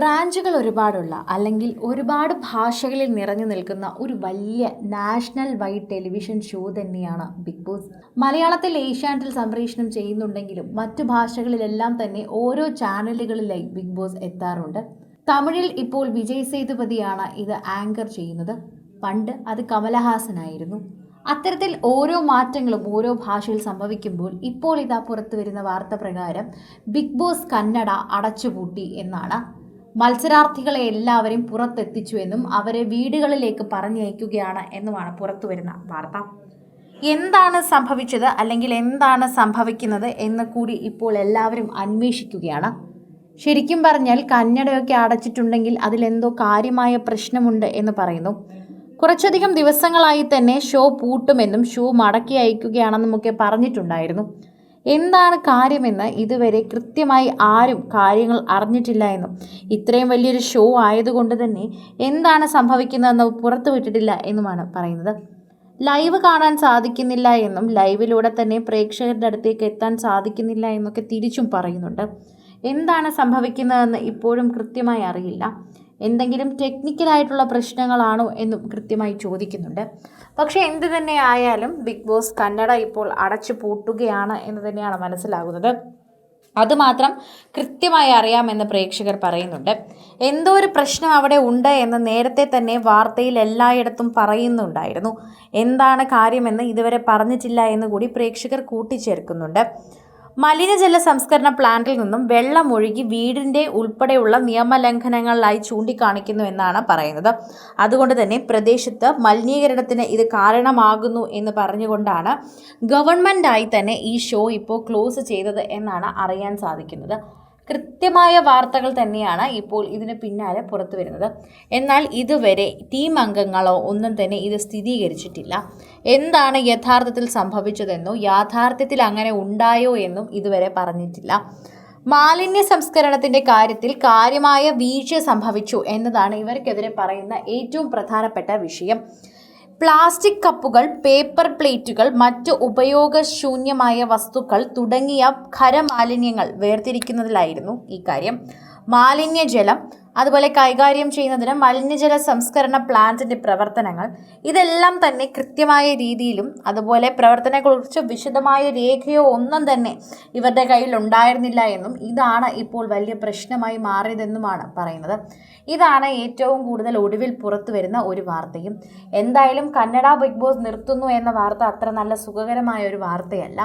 ബ്രാഞ്ചുകൾ ഒരുപാടുള്ള അല്ലെങ്കിൽ ഒരുപാട് ഭാഷകളിൽ നിറഞ്ഞു നിൽക്കുന്ന ഒരു വലിയ നാഷണൽ വൈഡ് ടെലിവിഷൻ ഷോ തന്നെയാണ് ബിഗ് ബോസ്. മലയാളത്തിൽ ഏഷ്യാനെറ്റിൽ സംപ്രേഷണം ചെയ്യുന്നുണ്ടെങ്കിലും മറ്റു ഭാഷകളിലെല്ലാം തന്നെ ഓരോ ചാനലുകളിലായി ബിഗ് ബോസ് എത്താറുണ്ട്. തമിഴിൽ ഇപ്പോൾ വിജയ് സേതുപതിയാണ് ഇത് ആങ്കർ ചെയ്യുന്നത്. പണ്ട് അത് കമലഹാസനായിരുന്നു. അത്തരത്തിൽ ഓരോ മാറ്റങ്ങളും ഓരോ ഭാഷയിൽ സംഭവിക്കുമ്പോൾ ഇപ്പോൾ ഇതാ പുറത്തു വരുന്ന വാർത്ത പ്രകാരം ബിഗ് ബോസ് കന്നഡ അടച്ചുപൂട്ടി എന്നാണ് മത്സരാർത്ഥികളെ എല്ലാവരെയും പുറത്തെത്തിച്ചു എന്നും അവരെ വീടുകളിലേക്ക് പറഞ്ഞയക്കുകയാണ് എന്നുമാണ് പുറത്തു വരുന്ന വാർത്ത. എന്താണ് സംഭവിച്ചത് അല്ലെങ്കിൽ എന്താണ് സംഭവിക്കുന്നത് എന്ന് കൂടി ഇപ്പോൾ എല്ലാവരും അന്വേഷിക്കുകയാണ്. ശരിക്കും പറഞ്ഞാൽ കന്നഡയൊക്കെ അടച്ചിട്ടുണ്ടെങ്കിൽ അതിലെന്തോ കാര്യമായ പ്രശ്നമുണ്ട് എന്ന് പറയുന്നു. കുറച്ചധികം ദിവസങ്ങളായി തന്നെ ഷോ പൂട്ടുമെന്നും ഷോ മടക്കി അയക്കുകയാണെന്നുമൊക്കെ പറഞ്ഞിട്ടുണ്ടായിരുന്നു. എന്താണ് കാര്യമെന്ന് ഇതുവരെ കൃത്യമായി ആരും കാര്യങ്ങൾ അറിഞ്ഞിട്ടില്ല എന്നും. ഇത്രയും വലിയൊരു ഷോ ആയതുകൊണ്ട് തന്നെ എന്താണ് സംഭവിക്കുന്നതെന്ന് പുറത്തുവിട്ടിട്ടില്ല എന്നുമാണ് പറയുന്നത്. ലൈവ് കാണാൻ സാധിക്കുന്നില്ല എന്നും ലൈവിലൂടെ തന്നെ പ്രേക്ഷകരുടെ അടുത്തേക്ക് എത്താൻ സാധിക്കുന്നില്ല എന്നൊക്കെ തിരിച്ചും പറയുന്നുണ്ട്. എന്താണ് സംഭവിക്കുന്നതെന്ന് ഇപ്പോഴും കൃത്യമായി അറിയില്ല. എന്തെങ്കിലും ടെക്നിക്കലായിട്ടുള്ള പ്രശ്നങ്ങളാണോ എന്നും കൃത്യമായി ചോദിക്കുന്നുണ്ട്. പക്ഷേ എന്ത് തന്നെ ആയാലും ബിഗ് ബോസ് കന്നഡ ഇപ്പോൾ അടച്ചു പൂട്ടുകയാണ് എന്ന് തന്നെയാണ് മനസ്സിലാകുന്നത്. അതുമാത്രം കൃത്യമായി അറിയാമെന്ന് പ്രേക്ഷകർ പറയുന്നുണ്ട്. എന്തോ ഒരു പ്രശ്നം അവിടെ ഉണ്ട് എന്ന് നേരത്തെ തന്നെ വാർത്തയിൽ എല്ലായിടത്തും പറയുന്നുണ്ടായിരുന്നു. എന്താണ് കാര്യമെന്ന് ഇതുവരെ പറഞ്ഞിട്ടില്ല എന്ന് കൂടി പ്രേക്ഷകർ കൂട്ടിച്ചേർക്കുന്നുണ്ട്. മലിനജല സംസ്കരണ പ്ലാന്റിൽ നിന്നും വെള്ളം ഒഴുകി വീടിന്റെ ഉൾപ്പെടെയുള്ള നിയമലംഘനങ്ങളിലായി ചൂണ്ടിക്കാണിക്കുന്നു എന്നാണ് പറയുന്നത്. അതുകൊണ്ട് തന്നെ പ്രദേശത്ത് മലിനീകരണത്തിന് ഇത് കാരണമാകുന്നു എന്ന് പറഞ്ഞുകൊണ്ടാണ് ഗവൺമെന്റായി തന്നെ ഈ ഷോ ഇപ്പോൾ ക്ലോസ് ചെയ്തത് എന്നാണ് അറിയാൻ സാധിക്കുന്നത്. കൃത്യമായ വാർത്തകൾ തന്നെയാണ് ഇപ്പോൾ ഇതിന് പിന്നാലെ പുറത്തു വരുന്നത്. എന്നാൽ ഇതുവരെ ടീം അംഗങ്ങളോ ഒന്നും തന്നെ ഇത് സ്ഥിരീകരിച്ചിട്ടില്ല. എന്താണ് യഥാർത്ഥത്തിൽ സംഭവിച്ചതെന്നോ യാഥാർത്ഥ്യത്തിൽ അങ്ങനെ ഉണ്ടായോ എന്നും ഇതുവരെ പറഞ്ഞിട്ടില്ല. മാലിന്യ സംസ്കരണത്തിന്റെ കാര്യത്തിൽ കാര്യമായ വീഴ്ച സംഭവിച്ചു എന്നതാണ് ഇവർക്കെതിരെ പറയുന്ന ഏറ്റവും പ്രധാനപ്പെട്ട വിഷയം. പ്ലാസ്റ്റിക് കപ്പുകൾ പേപ്പർ പ്ലേറ്റുകൾ മറ്റ് ഉപയോഗശൂന്യമായ വസ്തുക്കൾ തുടങ്ങിയ ഖരമാലിന്യങ്ങൾ വേർതിരിക്കുന്നതിലായിരുന്നു ഈ കാര്യം. മാലിന്യജലം അതുപോലെ കൈകാര്യം ചെയ്യുന്നതിന് മലിനജല സംസ്കരണ പ്ലാന്റിന്റെ പ്രവർത്തനങ്ങൾ. ഇതെല്ലാം തന്നെ കൃത്യമായ രീതിയിലും അതുപോലെ പ്രവർത്തനങ്ങളെക്കുറിച്ച് വിശദമായ രേഖയോ ഒന്നും തന്നെ ഇവരുടെ കയ്യിൽ ഉണ്ടായിരുന്നില്ല എന്നും ഇതാണ് ഇപ്പോൾ വലിയ പ്രശ്നമായി മാറിയതെന്നുമാണ് പറയുന്നത്. ഇതാണ് ഏറ്റവും കൂടുതൽ ഒടുവിൽ പുറത്തു വരുന്ന ഒരു വാർത്തയും. എന്തായാലും കന്നഡ ബിഗ് ബോസ് നിർത്തുന്നു എന്ന വാർത്ത അത്ര നല്ല സുഖകരമായ ഒരു വാർത്തയല്ല.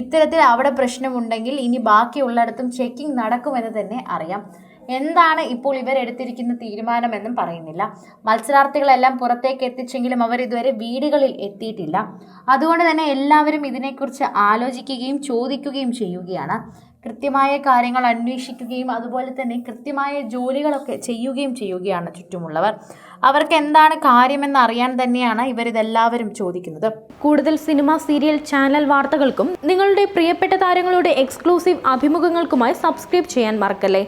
ഇത്തരത്തിൽ അവിടെ പ്രശ്നമുണ്ടെങ്കിൽ ഇനി ബാക്കിയുള്ളിടത്തും ചെക്കിംഗ് നടക്കുമെന്ന് തന്നെ അറിയാം. എന്താണ് ഇപ്പോൾ ഇവരെടുത്തിരിക്കുന്ന തീരുമാനമെന്നും പറയുന്നില്ല. മത്സരാർത്ഥികളെല്ലാം പുറത്തേക്ക് എത്തിച്ചെങ്കിലും അവർ ഇതുവരെ വീടുകളിൽ എത്തിയിട്ടില്ല. അതുകൊണ്ട് തന്നെ എല്ലാവരും ഇതിനെക്കുറിച്ച് ആലോചിക്കുകയും ചോദിക്കുകയും ചെയ്യുകയാണ്. കൃത്യമായ കാര്യങ്ങൾ അന്വേഷിക്കുകയും അതുപോലെ തന്നെ കൃത്യമായ ജോലികളൊക്കെ ചെയ്യുകയും ചെയ്യുകയാണ് ചുറ്റുമുള്ളവർ. അവർക്ക് എന്താണ് കാര്യമെന്ന് അറിയാൻ തന്നെയാണ് ഇവരിതെല്ലാവരും ചോദിക്കുന്നത്. കൂടുതൽ സിനിമ സീരിയൽ ചാനൽ വാർത്തകൾക്കും നിങ്ങളുടെ പ്രിയപ്പെട്ട താരങ്ങളുടെ എക്സ്ക്ലൂസീവ് അഭിമുഖങ്ങൾക്കുമായി സബ്സ്ക്രൈബ് ചെയ്യാൻ മറക്കല്ലേ?